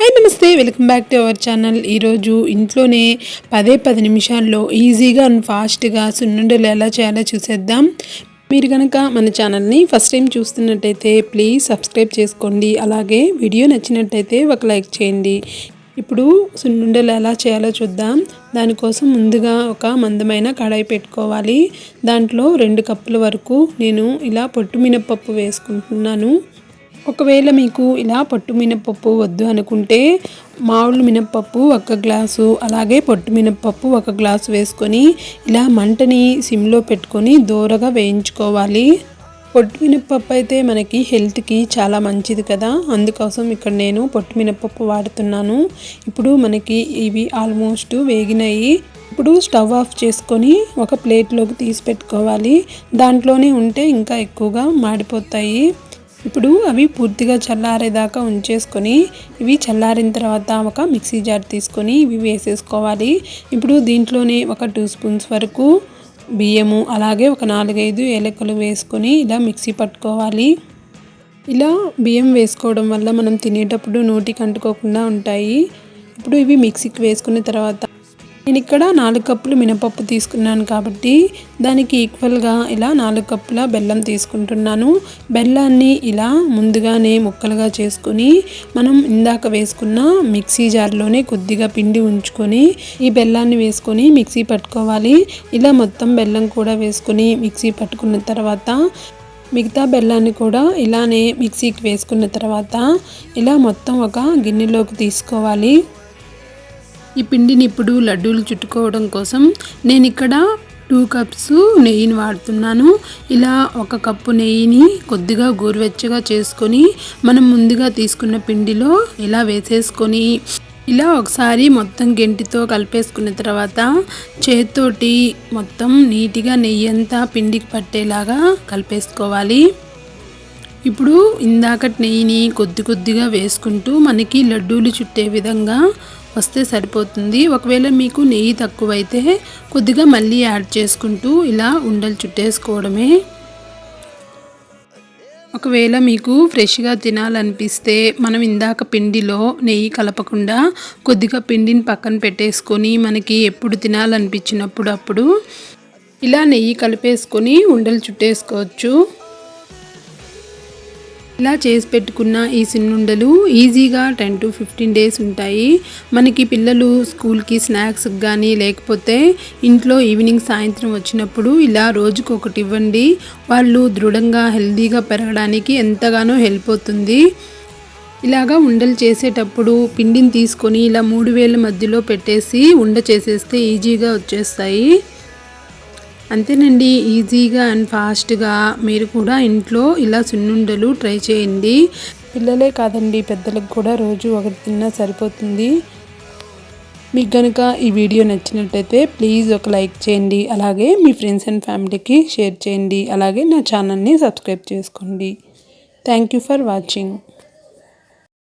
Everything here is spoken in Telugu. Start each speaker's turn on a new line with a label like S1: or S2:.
S1: Hi namaste. Welcome back to our channel ఈరోజు ఇంట్లోనే పదే పది నిమిషాల్లో ఈజీగా అండ్ ఫాస్ట్గా సున్నుండలు ఎలా చేయాలో చూసేద్దాం. మీరు కనుక మన ఛానల్ని ఫస్ట్ టైం చూస్తున్నట్టయితే ప్లీజ్ సబ్స్క్రైబ్ చేసుకోండి. అలాగే వీడియో నచ్చినట్టయితే ఒక లైక్ చేయండి. ఇప్పుడు సున్నుండలు ఎలా చేయాలో చూద్దాం. దానికోసం ముందుగా ఒక మందమైన కడాయి పెట్టుకోవాలి. దాంట్లో రెండు కప్పుల వరకు నేను ఇలా పొట్టు మినపప్పు వేసుకుంటున్నాను. ఒకవేళ మీకు ఇలా పట్టు మినపప్పు వద్దు అనుకుంటే మామూలు మినప్పప్పు ఒక గ్లాసు అలాగే పొట్టు మినప్పప్పు ఒక గ్లాసు వేసుకొని ఇలా మంటని సిమ్లో పెట్టుకొని దూరగా వేయించుకోవాలి. పొట్టు మినప్పప్పు అయితే మనకి హెల్త్కి చాలా మంచిది కదా. అందుకోసం ఇక్కడ నేను పొట్టు మినప్పప్పు వాడుతున్నాను. ఇప్పుడు మనకి ఇవి ఆల్మోస్ట్ వేగినాయి. ఇప్పుడు స్టవ్ ఆఫ్ చేసుకొని ఒక ప్లేట్లోకి తీసి పెట్టుకోవాలి. దాంట్లోనే ఉంటే ఇంకా ఎక్కువగా మాడిపోతాయి. ఇప్పుడు అవి పూర్తిగా చల్లారేదాకా ఉంచేసుకొని ఇవి చల్లారిన తర్వాత ఒక మిక్సీ జార్ తీసుకొని ఇవి వేసేసుకోవాలి. ఇప్పుడు దీంట్లోనే ఒక టూ స్పూన్స్ వరకు బియ్యము అలాగే ఒక నాలుగైదు ఏలకలు వేసుకొని ఇలా మిక్సీ పట్టుకోవాలి. ఇలా బియ్యం వేసుకోవడం వల్ల మనం తినేటప్పుడు నోటికి అంటుకోకుండా ఉంటాయి. ఇప్పుడు ఇవి మిక్సీకి వేసుకున్న తర్వాత నేను ఇక్కడ నాలుగు కప్పులు మినపప్పు తీసుకున్నాను కాబట్టి దానికి ఈక్వల్గా ఇలా నాలుగు కప్పుల బెల్లం తీసుకుంటున్నాను. బెల్లాన్ని ఇలా ముందుగానే ముక్కలుగా చేసుకొని మనం ఇందాక వేసుకున్న మిక్సీ జార్లోనే కొద్దిగా పిండి ఉంచుకొని ఈ బెల్లాన్ని వేసుకొని మిక్సీ పట్టుకోవాలి. ఇలా మొత్తం బెల్లం కూడా వేసుకొని మిక్సీ పట్టుకున్న తర్వాత మిగతా బెల్లాన్ని కూడా ఇలానే మిక్సీకి వేసుకున్న తర్వాత ఇలా మొత్తం ఒక గిన్నెలోకి తీసుకోవాలి. ఈ పిండిని ఇప్పుడు లడ్డూలు చుట్టుకోవడం కోసం నేను ఇక్కడ టూ కప్స్ నెయ్యిని వాడుతున్నాను. ఇలా ఒక కప్పు నెయ్యిని కొద్దిగా గోరువెచ్చగా చేసుకొని మనం ముందుగా తీసుకున్న పిండిలో ఇలా వేసేసుకొని ఇలా ఒకసారి మొత్తం గెంటితో కలిపేసుకున్న తర్వాత చేతితోటి మొత్తం నీట్గా నెయ్యి అంతా పిండికి పట్టేలాగా కలిపేసుకోవాలి. ఇప్పుడు ఇందాక నెయ్యిని కొద్ది కొద్దిగా వేసుకుంటూ మనకి లడ్డూలు చుట్టే విధంగా వస్తే సరిపోతుంది. ఒకవేళ మీకు నెయ్యి తక్కువైతే కొద్దిగా మళ్ళీ యాడ్ చేసుకుంటూ ఇలా ఉండలు చుట్టేసుకోవడమే. ఒకవేళ మీకు ఫ్రెష్గా తినాలనిపిస్తే మనం ఇందాక పిండిలో నెయ్యి కలపకుండా కొద్దిగా పిండిని పక్కన పెట్టేసుకొని మనకి ఎప్పుడు తినాలనిపించినప్పుడు అప్పుడు ఇలా నెయ్యి కలిపేసుకొని ఉండలు చుట్టేసుకోవచ్చు. ఇలా చేసి పెట్టుకున్న ఈ సిన్నుండలు ఈజీగా టెన్ టు ఫిఫ్టీన్ డేస్ ఉంటాయి. మనకి పిల్లలు స్కూల్కి స్నాక్స్ కానీ లేకపోతే ఇంట్లో ఈవినింగ్ సాయంత్రం వచ్చినప్పుడు ఇలా రోజుకు ఒకటి ఇవ్వండి. వాళ్ళు దృఢంగా హెల్తీగా పెరగడానికి ఎంతగానో హెల్ప్ అవుతుంది. ఇలాగా ఉండలు చేసేటప్పుడు పిండిని తీసుకొని ఇలా మూడు వేల మధ్యలో పెట్టేసి ఉండ చేసేస్తే ఈజీగా వచ్చేస్తాయి. అంతేనండి. ఈజీగా అండ్ ఫాస్ట్గా మీరు కూడా ఇంట్లో ఇలా సున్నుండలు ట్రై చేయండి. పిల్లలే కాదండి పెద్దలకు కూడా రోజు ఒకటి తిన్నా సరిపోతుంది. మీకు కనుక ఈ వీడియో నచ్చినట్టయితే ప్లీజ్ ఒక లైక్ చేయండి. అలాగే మీ ఫ్రెండ్స్ అండ్ ఫ్యామిలీకి షేర్ చేయండి. అలాగే నా ఛానల్ని సబ్స్క్రైబ్ చేసుకోండి. Thank you for watching.